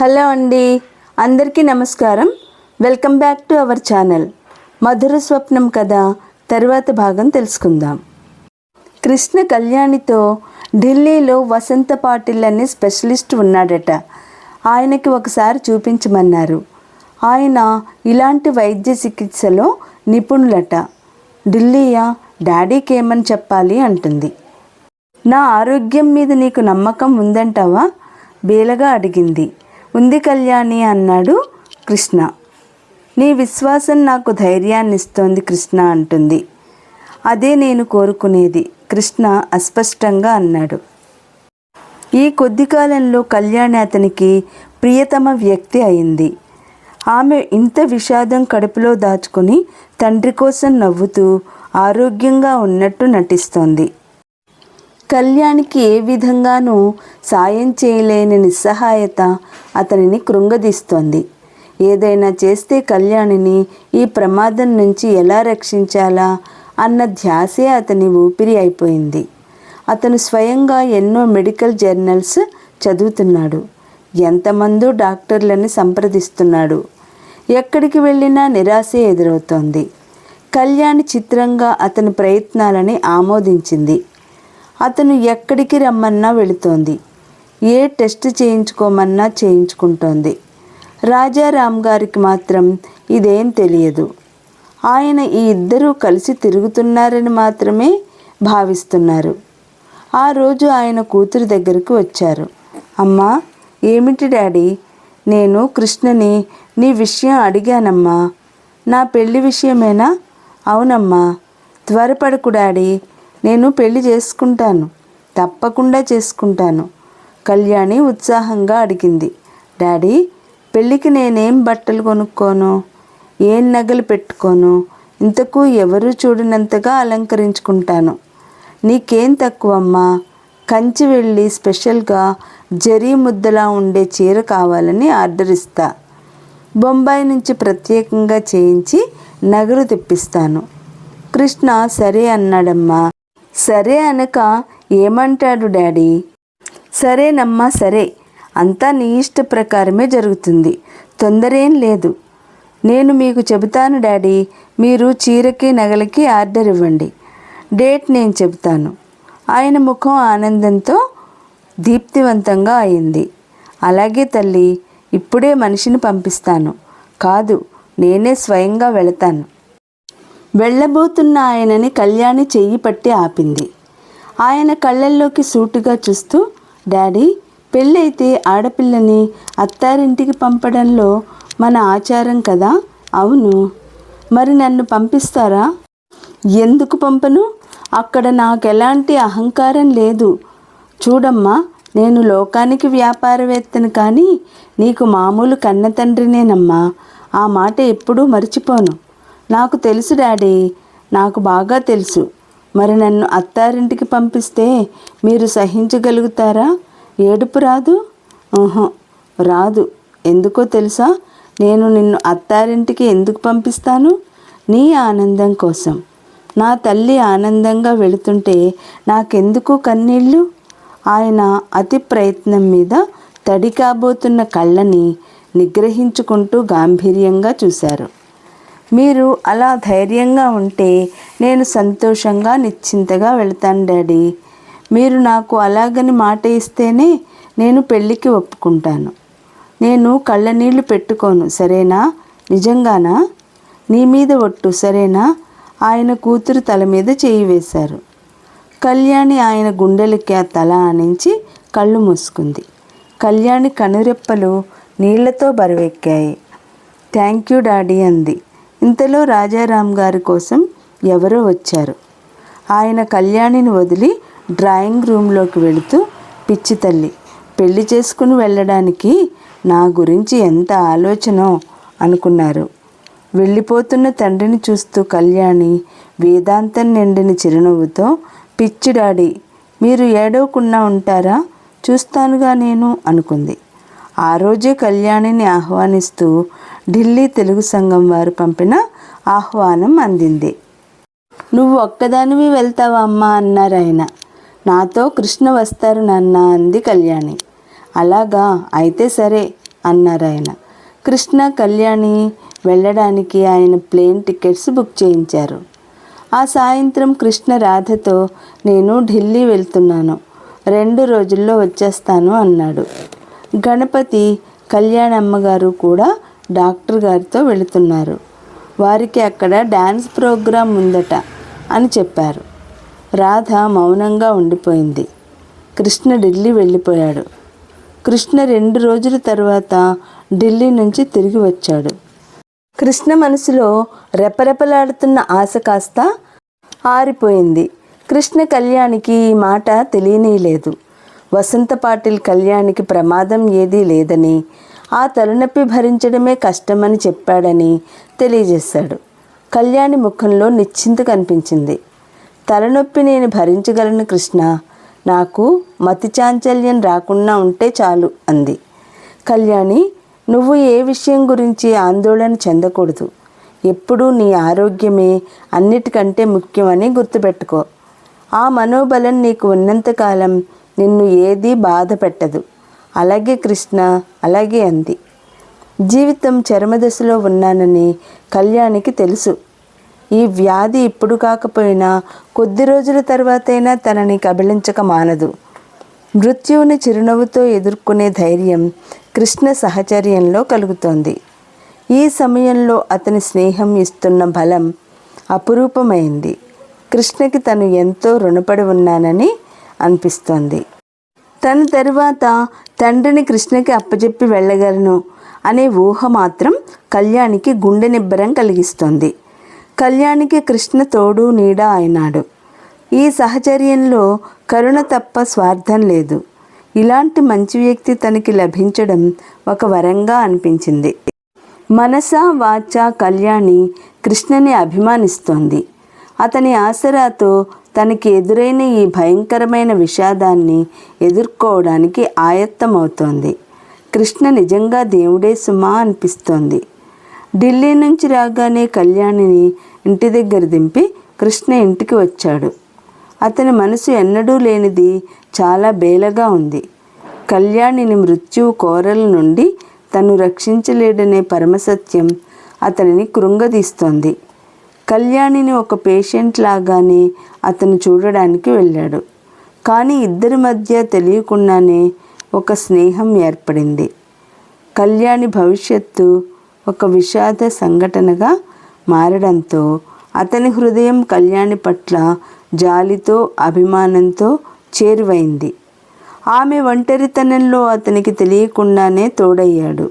Hello అండి. అందరికీ నమస్కారం. Welcome back to our channel. మధుర స్వప్నం కథ తరువాత భాగం తెలుసుకుందాం. కృష్ణ కళ్యాణితో ఢిల్లీలో వసంత పాటిల్ అనే స్పెషలిస్ట్ ఉన్నాడట. ఆయనకి ఒకసారి చూపించమన్నారు. ఆయన ఇలాంటి వైద్య చికిత్సలో నిపుణులట. ఢిల్లీయా? డాడీకి ఏమని చెప్పాలి అంటుంది. నా ఆరోగ్యం మీద నీకు నమ్మకం ఉందంటావా? బేలగా అడిగింది. ఉంది కళ్యాణి అన్నాడు కృష్ణ. నీ విశ్వాసం నాకు ధైర్యాన్ని ఇస్తోంది కృష్ణ అంటుంది. అదే నేను కోరుకునేది కృష్ణ అస్పష్టంగా అన్నాడు. ఈ కొద్ది కాలంలో కళ్యాణి అతనికి ప్రియతమ వ్యక్తి అయింది. ఆమె ఇంత విషాదం కడుపులో దాచుకుని తండ్రి కోసం నవ్వుతూ ఆరోగ్యంగా ఉన్నట్టు నటిస్తోంది. కళ్యాణికి ఏ విధంగానూ సాయం చేయలేని నిస్సహాయత అతనిని కృంగదీస్తోంది. ఏదైనా చేస్తే కళ్యాణిని ఈ ప్రమాదం నుంచి ఎలా రక్షించాలా అన్న ధ్యాసే అతని ఊపిరి అయిపోయింది. అతను స్వయంగా ఎన్నో మెడికల్ జర్నల్స్ చదువుతున్నాడు. ఎంతమందో డాక్టర్లను సంప్రదిస్తున్నాడు. ఎక్కడికి వెళ్ళినా నిరాశే ఎదురవుతోంది. కళ్యాణి చిత్రంగా అతని ప్రయత్నాలని ఆమోదించింది. అతను ఎక్కడికి రమ్మన్నా వెళుతోంది. ఏ టెస్ట్ చేయించుకోమన్నా చేయించుకుంటోంది. రాజారాం గారికి మాత్రం ఇదేం తెలియదు. ఆయన ఈ ఇద్దరూ కలిసి తిరుగుతున్నారని మాత్రమే భావిస్తున్నారు. ఆ రోజు ఆయన కూతురు దగ్గరకు వచ్చారు. అమ్మా ఏమిటి డాడీ? నేను కృష్ణని నీ విషయం అడిగానమ్మా. నా పెళ్ళి విషయమేనా? అవునమ్మా. త్వరపడకు డాడీ. నేను పెళ్ళి చేసుకుంటాను. తప్పకుండా చేసుకుంటాను. కళ్యాణి ఉత్సాహంగా అడిగింది. డాడీ పెళ్ళికి నేనేం బట్టలు కొనుక్కోను? ఏం నగలు పెట్టుకోను? ఇంతకు ఎవరు చూడనంతగా అలంకరించుకుంటాను. నీకేం తక్కువమ్మా? కంచి వెళ్ళి స్పెషల్గా జరీ ముద్దలా ఉండే చీర కావాలని ఆర్డర్ ఇస్తా బొంబాయి నుంచి ప్రత్యేకంగా చేయించి నగలు తెప్పిస్తాను. కృష్ణ సరే అన్నాడమ్మా. సరే అనక ఏమంటాడు డాడీ? సరేనమ్మా సరే. అంతా నీ ఇష్ట ప్రకారమే జరుగుతుంది. తొందరేం లేదు. నేను మీకు చెబుతాను డాడీ మీరు చీరకి నగలకి ఆర్డర్ ఇవ్వండి. డేట్ నేను చెబుతాను. ఆయన ముఖం ఆనందంతో దీప్తివంతంగా అయింది. అలాగే తల్లి ఇప్పుడే మనిషిని పంపిస్తాను. కాదు నేనే స్వయంగా వెళతాను. వెళ్ళబోతున్న ఆయనని కళ్యాణి చెయ్యి పట్టి ఆపింది. ఆయన కళ్ళల్లోకి సూటుగా చూస్తూ డాడీ పెళ్ళైతే ఆడపిల్లని అత్తారింటికి పంపడంలో మన ఆచారం కదా? అవును. మరి నన్ను పంపిస్తారా? ఎందుకు పంపను? అక్కడ నాకు ఎలాంటి అహంకారం లేదు. చూడమ్మా నేను లోకానికి వ్యాపారవేత్తను కానీ నీకు మామూలు కన్న తండ్రినేనమ్మా ఆ మాట ఎప్పుడూ మర్చిపోను. నాకు తెలుసు డాడీ నాకు బాగా తెలుసు. మరి నన్ను అత్తారింటికి పంపిస్తే మీరు సహించగలుగుతారా? ఏడుపు రాదు? రాదు. ఎందుకో తెలుసా? నేను నిన్ను అత్తారింటికి ఎందుకు పంపిస్తాను? నీ ఆనందం కోసం. నా తల్లి ఆనందంగా వెళుతుంటే నాకెందుకు కన్నీళ్ళు? ఆయన అతి ప్రయత్నం మీద తడి కాబోతున్న కళ్ళని నిగ్రహించుకుంటూ గాంభీర్యంగా చూశారు. మీరు అలా ధైర్యంగా ఉంటే నేను సంతోషంగా నిశ్చింతగా వెళ్తాను డాడీ. మీరు నాకు అలాగని మాట ఇస్తేనే నేను పెళ్ళికి ఒప్పుకుంటాను. నేను కళ్ళనీళ్ళు పెట్టుకోను సరేనా? నిజంగానా? నీ మీద ఒట్టు సరేనా? ఆయన కూతురు తల మీద చేయి వేశారు. కళ్యాణి ఆయన గుండెలకి ఆ తల ఆనించి కళ్ళు మూసుకుంది. కళ్యాణి కనురెప్పలు నీళ్ళతో బరువెక్కాయి. థ్యాంక్ యూ డాడీ అంది. ఇంతలో రాజారాం గారి కోసం ఎవరో వచ్చారు. ఆయన కళ్యాణిని వదిలి డ్రాయింగ్ రూమ్లోకి వెళుతూ పిచ్చి తల్లి పెళ్ళి చేసుకుని వెళ్ళడానికి నా గురించి ఎంత ఆలోచనో అనుకున్నారు. వెళ్ళిపోతున్న తండ్రిని చూస్తూ కళ్యాణి వేదాంతం నిండిన చిరునవ్వుతో పిచ్చి డాడీ మీరు ఏడవకుండా ఉంటారా? చూస్తానుగా నేను అనుకుంది. ఆ రోజే కళ్యాణిని ఆహ్వానిస్తూ ఢిల్లీ తెలుగు సంఘం వారు పంపిన ఆహ్వానం అందింది. నువ్వు ఒక్కదానివి వెళ్తావా అమ్మా అన్నారు ఆయన. నాతో కృష్ణ వస్తారు నాన్న అంది కళ్యాణి. అలాగా? అయితే సరే అన్నారు ఆయన. కృష్ణ కళ్యాణి వెళ్ళడానికి ఆయన ప్లేన్ టికెట్స్ బుక్ చేయించారు. ఆ సాయంత్రం కృష్ణ రాధతో నేను ఢిల్లీ వెళ్తున్నాను. రెండు రోజుల్లో వచ్చేస్తాను అన్నాడు. గణపతి కళ్యాణమ్మగారు కూడా డాక్టర్ గారితో వెళుతున్నారు. వారికి అక్కడ డ్యాన్స్ ప్రోగ్రాం ఉందట అని చెప్పారు. రాధ మౌనంగా ఉండిపోయింది. కృష్ణ ఢిల్లీ వెళ్ళిపోయాడు. కృష్ణ రెండు రోజుల తర్వాత ఢిల్లీ నుంచి తిరిగి వచ్చాడు. కృష్ణ మనసులో రెపరెపలాడుతున్న ఆశ కాస్త ఆరిపోయింది. కృష్ణ కళ్యాణికి ఈ మాట తెలియనీయలేదు వసంత పాటిల్ కళ్యాణికి ప్రమాదం ఏదీ లేదని ఆ తలనొప్పి భరించడమే కష్టమని చెప్పాడని తెలియజేశాడు. కళ్యాణి ముఖంలో నిశ్చింత కనిపించింది. తలనొప్పి నేను భరించగలను కృష్ణ. నాకు మతి చాంచల్యం రాకుండా ఉంటే చాలు అంది. కళ్యాణి నువ్వు ఏ విషయం గురించి ఆందోళన చెందకూడదు. ఎప్పుడూ నీ ఆరోగ్యమే అన్నిటికంటే ముఖ్యమని గుర్తుపెట్టుకో. ఆ మనోబలం నీకు ఉన్నంతకాలం నిన్ను ఏదీ బాధ పెట్టదు అలాగే కృష్ణ అలాగే అంది. జీవితం చరమదశలో ఉన్నానని కళ్యాణికి తెలుసు. ఈ వ్యాధి ఇప్పుడు కాకపోయినా కొద్ది రోజుల తర్వాతైనా తనని కబళించక మానదు. మృత్యువుని చిరునవ్వుతో ఎదుర్కొనే ధైర్యం కృష్ణ సహచర్యంలో కలుగుతోంది. ఈ సమయంలో అతని స్నేహం ఇస్తున్న బలం అపురూపమైంది. కృష్ణకి తను ఎంతో రుణపడి ఉన్నానని అనిపిస్తోంది. తన తరువాత తండ్రిని కృష్ణకి అప్పచెప్పి వెళ్ళగలను అనే ఊహ మాత్రం కళ్యాణికి గుండె నిబ్బరం కలిగిస్తుంది. కళ్యాణికి కృష్ణ తోడు నీడ అయినాడు. ఈ సహచర్యంలో కరుణ తప్ప స్వార్థం లేదు. ఇలాంటి మంచి వ్యక్తి తనకి లభించడం ఒక వరంగా అనిపించింది. మనస వాచ కళ్యాణి కృష్ణని అభిమానిస్తోంది. అతని ఆసరాతో తనకి ఎదురైన ఈ భయంకరమైన విషాదాన్ని ఎదుర్కోవడానికి ఆయత్తమవుతోంది. కృష్ణ నిజంగా దేవుడే సుమా అనిపిస్తోంది. ఢిల్లీ నుంచి రాగానే కళ్యాణిని ఇంటి దగ్గర దింపి కృష్ణ ఇంటికి వచ్చాడు. అతని మనసు ఎన్నడూ లేనిది చాలా బేలగా ఉంది. కళ్యాణిని మృత్యువు కోరల నుండి తను రక్షించలేడనే పరమసత్యం అతనిని కృంగదీస్తోంది. కళ్యాణిని ఒక పేషెంట్ లాగానే అతను చూడడానికి వెళ్ళాడు. కానీ ఇద్దరి మధ్య తెలియకుండానే ఒక స్నేహం ఏర్పడింది. కళ్యాణి భవిష్యత్తు ఒక విషాద సంఘటనగా మారడంతో అతని హృదయం కళ్యాణి పట్ల జాలితో అభిమానంతో చేరువైంది. ఆమె ఒంటరితనంలో అతనికి తెలియకుండానే తోడయ్యాడు.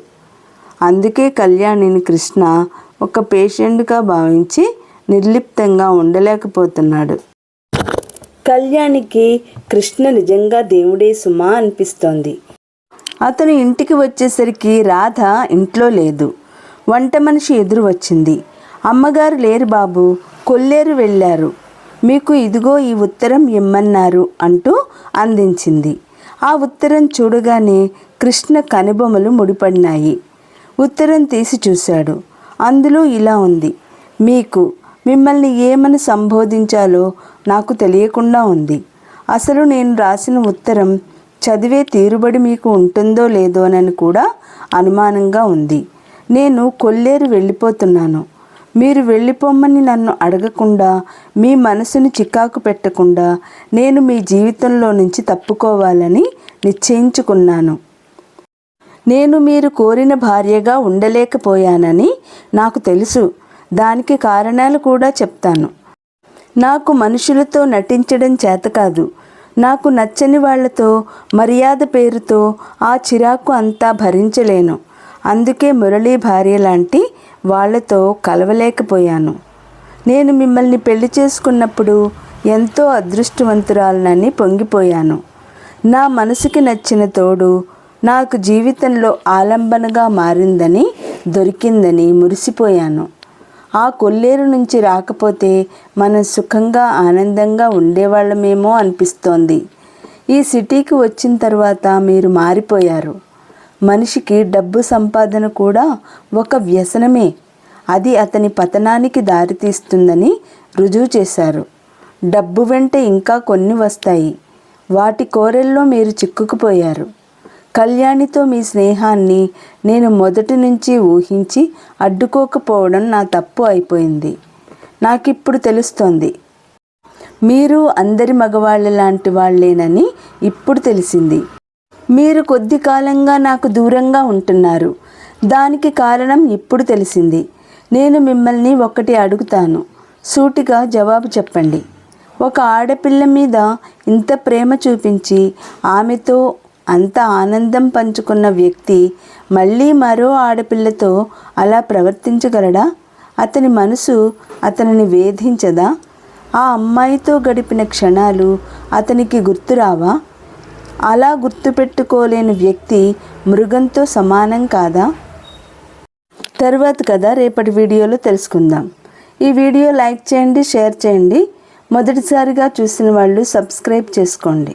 అందుకే కళ్యాణిని కృష్ణ ఒక పేషెంట్గా భావించి నిర్లిప్తంగా ఉండలేకపోతున్నాడు. కళ్యాణికి కృష్ణ నిజంగా దేవుడే సుమా అనిపిస్తోంది. అతను ఇంటికి వచ్చేసరికి రాధ ఇంట్లో లేదు. వంట మనిషి ఎదురు వచ్చింది. అమ్మగారు లేరు బాబు కొల్లేరు వెళ్ళారు. మీకు ఇదిగో ఈ ఉత్తరం ఇమ్మన్నారు అంటూ అందించింది. ఆ ఉత్తరం చూడగానే కృష్ణ కనుబొమ్మలు ముడిపడినాయి. ఉత్తరం తీసి చూశాడు. అందులో ఇలా ఉంది. మీకు మిమ్మల్ని ఏమని సంబోధించాలో నాకు తెలియకుండా ఉంది. అసలు నేను రాసిన ఉత్తరం చదివే తీరుబడి మీకు ఉంటుందో లేదోనని కూడా అనుమానంగా ఉంది. నేను కొల్లేరు వెళ్ళిపోతున్నాను. మీరు వెళ్ళిపోమ్మని నన్ను అడగకుండా మీ మనసుని చికాకు పెట్టకుండా నేను మీ జీవితంలో నుంచి తప్పుకోవాలని నిశ్చయించుకున్నాను. నేను మీరు కోరిన భార్యగా ఉండలేకపోయానని నాకు తెలుసు. దానికి కారణాలు కూడా చెప్తాను. నాకు మనుషులతో నటించడం చేత కాదు. నాకు నచ్చని వాళ్ళతో మర్యాద పేరుతో ఆ చిరాకు అంతా భరించలేను. అందుకే మురళీ భార్య లాంటి వాళ్ళతో కలవలేకపోయాను. నేను మిమ్మల్ని పెళ్ళి చేసుకున్నప్పుడు ఎంతో అదృష్టవంతురాలనని పొంగిపోయాను. నా మనసుకి నచ్చిన తోడు నాకు జీవితంలో ఆలంబనగా మారిందని దొరికిందని మురిసిపోయాను. ఆ కొల్లేరు నుంచి రాకపోతే మనం సుఖంగా ఆనందంగా ఉండేవాళ్ళమేమో అనిపిస్తోంది. ఈ సిటీకి వచ్చిన తర్వాత మీరు మారిపోయారు. మనిషికి డబ్బు సంపాదన కూడా ఒక వ్యసనమే. అది అతని పతనానికి దారితీస్తుందని రుజువు చేశారు. డబ్బు వెంట ఇంకా కొన్ని వస్తాయి. వాటి కోరెల్లో మీరు చిక్కుకుపోయారు. కళ్యాణితో మీ స్నేహాన్ని నేను మొదటి నుంచి ఊహించి అడ్డుకోకపోవడం నా తప్పు అయిపోయింది. నాకిప్పుడు తెలుస్తోంది. మీరు అందరి మగవాళ్ళ లాంటి వాళ్ళేనని ఇప్పుడు తెలిసింది. మీరు కొద్ది కాలంగా నాకు దూరంగా ఉంటున్నారు. దానికి కారణం ఇప్పుడు తెలిసింది. నేను మిమ్మల్ని ఒకటి అడుగుతాను. సూటిగా జవాబు చెప్పండి. ఒక ఆడపిల్ల మీద ఇంత ప్రేమ చూపించి ఆమెతో అంత ఆనందం పంచుకున్న వ్యక్తి మళ్ళీ మరో ఆడపిల్లతో అలా ప్రవర్తించగలడా? అతని మనసు అతనిని వేధించదా? ఆ అమ్మాయితో గడిపిన క్షణాలు అతనికి గుర్తురావా? అలా గుర్తుపెట్టుకోలేని వ్యక్తి మృగంతో సమానం కాదా? తర్వాత కదా రేపటి వీడియోలో తెలుసుకుందాం. ఈ వీడియో లైక్ చేయండి షేర్ చేయండి. మొదటిసారిగా చూసిన వాళ్ళు సబ్స్క్రైబ్ చేసుకోండి.